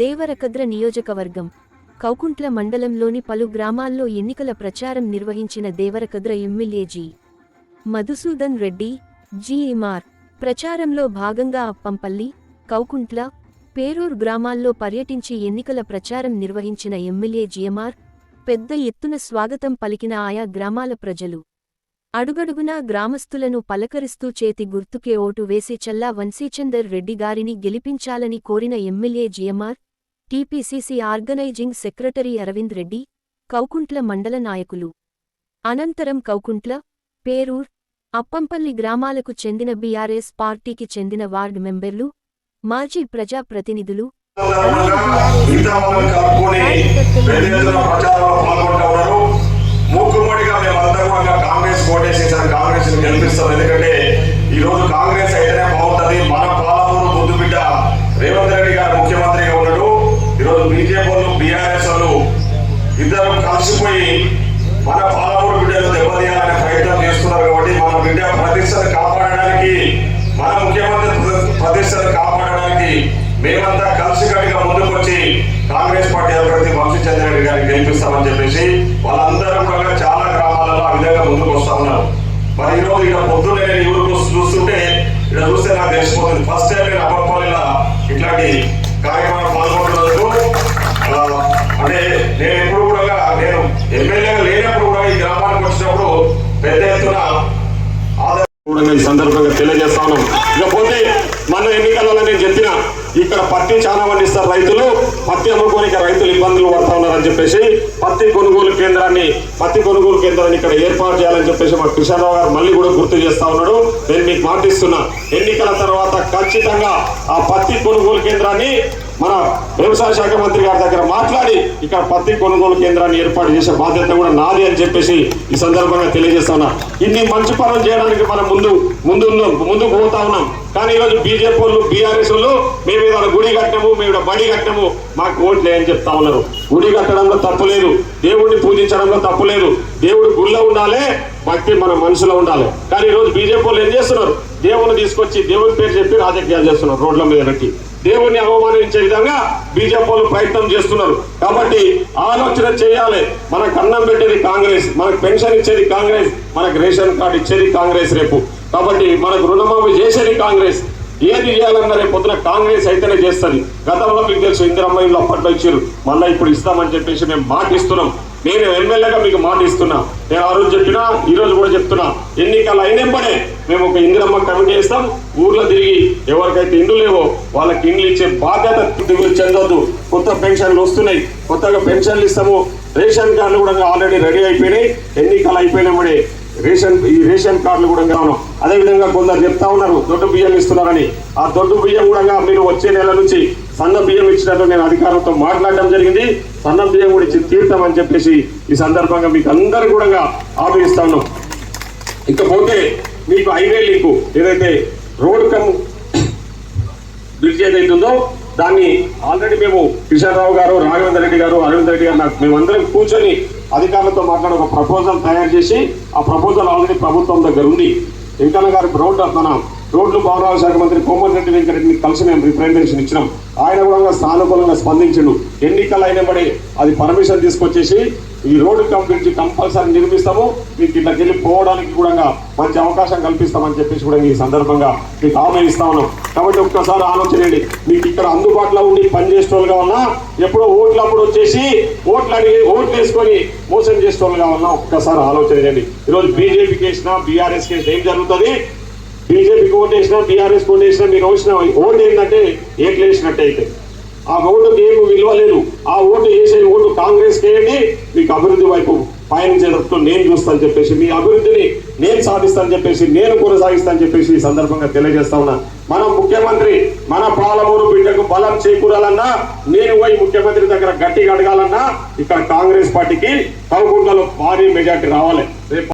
దేవరకద్ర నియోజకవర్గం కౌకుంట్ల మండలంలోని పలు గ్రామాల్లో ఎన్నికల ప్రచారం నిర్వహించిన Devarakadra MLA G. Madhusudan Reddy GMR ప్రచారంలో భాగంగా అప్పంపల్లి కౌకుంట్ల పేరూర్ గ్రామాల్లో పర్యటించి ఎన్నికల ప్రచారం నిర్వహించిన ఎమ్మెల్యే జిఎంఆర్ పెద్ద ఎత్తున స్వాగతం పలికిన ఆయా గ్రామాల ప్రజలు. అడుగడుగునా గ్రామస్తులను పలకరిస్తూ చేతి గుర్తుకే ఓటు వేసి చల్లా వంశీచందర్ రెడ్డి గారిని గెలిపించాలని కోరిన MLA GMR TPCC organising secretary Aravind Reddy Kaukuntla మండల నాయకులు. అనంతరం కౌకుంట్ల పేరూర్ అప్పంపల్లి గ్రామాలకు చెందిన బీఆర్ఎస్ పార్టీకి చెందిన వార్డు మెంబర్లు మాజీ ప్రజాప్రతినిధులు. మిగతా మేమంతా కలిసికట్టుగా ముందుకొచ్చి కాంగ్రెస్ పార్టీ అభ్యర్థి వంశీ చంద్రరెడ్డి గారిని గెలిపిస్తామని చెప్పేసి వాళ్ళందరూ కూడా చాలా గ్రామాలలో ఆ విధంగా ముందుకు వస్తా ఉన్నారు. మరి ఈరోజు ఇక్కడ పొద్దున్నే నేను ఊరికి చూస్తుంటే ఇక్కడ చూస్తే నాకు తెలిసిపోతుంది. ఫస్ట్ టైం నేను అప్పపల్లిలో ఇట్లాంటి కార్యక్రమం పాల్గొంటున్నందుకు అంటే నేను ఎప్పుడు కూడా నేను ఎమ్మెల్యేగా లేనప్పుడు కూడా ఈ గ్రామానికి వచ్చినప్పుడు పెద్ద ఎత్తున ఆదాయం కూడా నేను సందర్భంగా తెలియజేస్తాను ఉన్నాం. ఇకపోతే మన ఎన్నికలలో నేను చెప్పిన ఇక్కడ పత్తి చాలా మంది ఇస్తారు రైతులు. పత్తి అమ్ముకోనికి రైతులు ఇబ్బందులు పడతా ఉన్నారని చెప్పేసి పత్తి కొనుగోలు కేంద్రాన్ని పత్తి కొనుగోలు కేంద్రాన్ని ఇక్కడ ఏర్పాటు చేయాలని చెప్పేసి మా కిషన్రావు గారు మళ్ళీ కూడా గుర్తు చేస్తా ఉన్నాడు. నేను మీకు మాటిస్తున్నా ఎన్నికల తర్వాత ఖచ్చితంగా ఆ పత్తి కొనుగోలు కేంద్రాన్ని మన వ్యవసాయ శాఖ మంత్రి గారి దగ్గర మాట్లాడి ఇక్కడ పత్తి కొనుగోలు కేంద్రాన్ని ఏర్పాటు చేసే బాధ్యత కూడా నాది అని చెప్పేసి ఈ సందర్భంగా తెలియజేస్తున్నా ఇన్ని మంచి పనులు చేయడానికి మనం ముందు ముందు ముందుకు పోతా ఉన్నాం. కానీ ఈరోజు బీజేపీ వాళ్ళు బీఆర్ఎస్ వాళ్ళు మేము ఏదైనా గుడి కట్టము మేము బడి కట్టము మాకు ఓట్లే అని చెప్తా ఉన్నారు. గుడి కట్టడంలో తప్పు లేదు దేవుడిని పూజించడంలో తప్పు లేదు. దేవుడు గుళ్ళో ఉండాలి భక్తి మన మనసులో ఉండాలి. కానీ ఈరోజు బీజేపీ వాళ్ళు ఏం చేస్తున్నారు? దేవుని తీసుకొచ్చి దేవుని పేరు చెప్పి రాజకీయాలు చేస్తున్నారు రోడ్ల మీద పెట్టి. దేవుణ్ణి అవమానించే విధంగా బీజేపీ వాళ్ళు ప్రయత్నం చేస్తున్నారు. కాబట్టి ఆలోచన చేయాలి. మనకు అన్నం పెట్టేది కాంగ్రెస్ మనకు పెన్షన్ ఇచ్చేది కాంగ్రెస్ మనకు రేషన్ కార్డు ఇచ్చేది కాంగ్రెస్ రేపు. కాబట్టి మనకు రుణమాఫీ చేసేది కాంగ్రెస్. ఏది చేయాలన్నా రేపు పొద్దున కాంగ్రెస్ అయితేనే చేస్తుంది. గతంలో మీకు తెలుసు ఇందిరమ్మ ఇల్లు అప్పట్లో ఇచ్చారు మళ్ళీ ఇప్పుడు ఇస్తామని చెప్పేసి మేము మాట ఇస్తున్నాం నేను ఎమ్మెల్యేగా మీకు మాట ఇస్తున్నా నేను ఆ రోజు చెప్పినా ఈ రోజు కూడా చెప్తున్నా. ఎన్నికలు అయినప్పుడే మేము ఒక ఇందిరమ్మ కమిటీ ఇస్తాం ఊర్లో తిరిగి ఎవరికైతే ఇండ్లు లేవో వాళ్ళకి ఇండ్లు ఇచ్చే బాధ్యత చెందొద్దు. కొత్త పెన్షన్లు వస్తున్నాయి. కొత్తగా పెన్షన్లు ఇస్తాము. రేషన్ కార్డులు కూడా ఆల్రెడీ రెడీ అయిపోయినాయి. ఎన్నికలు అయిపోయినామని రేషన్ ఈ రేషన్ కార్డులు కూడా కావను అదేవిధంగా కొందరు చెప్తా ఉన్నారు దొడ్డు బియ్యం ఇస్తున్నారని. ఆ దొడ్డు బియ్యం కూడా మీరు వచ్చే నెల నుంచి సన్న బియ్యం ఇచ్చినట్టు నేను అధికారులతో మాట్లాడడం జరిగింది. సన్న బియ్యం కూడా ఇచ్చి తీర్థమని చెప్పేసి ఈ సందర్భంగా మీకు అందరు కూడా హామీ ఇస్తాను ఇకపోతే మీకు హైవే లింకు ఏదైతే రోడ్ కమ్ బ్రిడ్జ్ ఏదైతే ఉందో దాన్ని ఆల్రెడీ మేము కిషన్రావు గారు రాఘవేంద్ర రెడ్డి గారు అరవింద్ రెడ్డి గారు నాకు మేమందరం కూర్చొని అధికారులతో మాట్లాడి ఒక ప్రపోజల్ తయారు చేసి ఆ ప్రపోజల్ ఆల్రెడీ ప్రభుత్వం దగ్గర ఉంది. వెంకన్న గారు రోడ్డు మన రోడ్లు భవనాల శాఖ మంత్రి కోమటిరెడ్డి వెంకటరెడ్డిని కలిసి మేము రిప్రజెంటేషన్ ఇచ్చినాం. ఆయన కూడా సానుకూలంగా స్పందించండు. ఎన్నికలు అయినబడి అది పర్మిషన్ తీసుకొచ్చేసి ఈ రోడ్డు కంపెనీ కంపల్సరీ నిర్మిస్తాము. మీకు ఇట్లా వెళ్ళి పోవడానికి కూడా మంచి అవకాశం కల్పిస్తామని చెప్పేసి కూడా ఈ సందర్భంగా మీకు హామీ ఇస్తా ఉన్నాం. కాబట్టి ఒక్కసారి ఆలోచనండి మీకు ఇక్కడ అందుబాటులో ఉండి పనిచేసేటోళ్ళుగా ఉన్నా ఎప్పుడో ఓట్లు అప్పుడు వచ్చేసి ఓట్లు అడిగి ఓట్లు వేసుకొని మోసం చేసేటోళ్ళుగా ఉన్నా ఒక్కసారి ఆలోచన చేయండి. ఈరోజు బీజేపీకి వేసినా బీఆర్ఎస్ కేసు ఏం జరుగుతుంది? బీజేపీకి ఓటు వేసినా బీఆర్ఎస్ ఓటు వేసినా మీరు వేసిన ఓటు ఏంటంటే ఏట్లు వేసినట్టే అయితే. ఆ ఓటుకి ఏమి విలువ లేదు ఆ ఓటు వేసే ఓటు కాంగ్రెస్ వేయండి మీకు అభివృద్ధి వైపు పయనించేటట్టు నేను చూస్తాను చెప్పేసి మీ అభివృద్ధిని నేను సాధిస్తాను చెప్పేసి నేను కొనసాగిస్తాను చెప్పేసి ఈ సందర్భంగా తెలియజేస్తా ఉన్నా. మన ముఖ్యమంత్రి మన పాలమూరు బిడ్డకు బలం చేకూరాలన్నా నేను పోయి ముఖ్యమంత్రి దగ్గర గట్టిగా అడగాలన్నా ఇక్కడ కాంగ్రెస్ పార్టీకి కౌగుండలో భారీ మెజార్టీ రావాలి. రేపు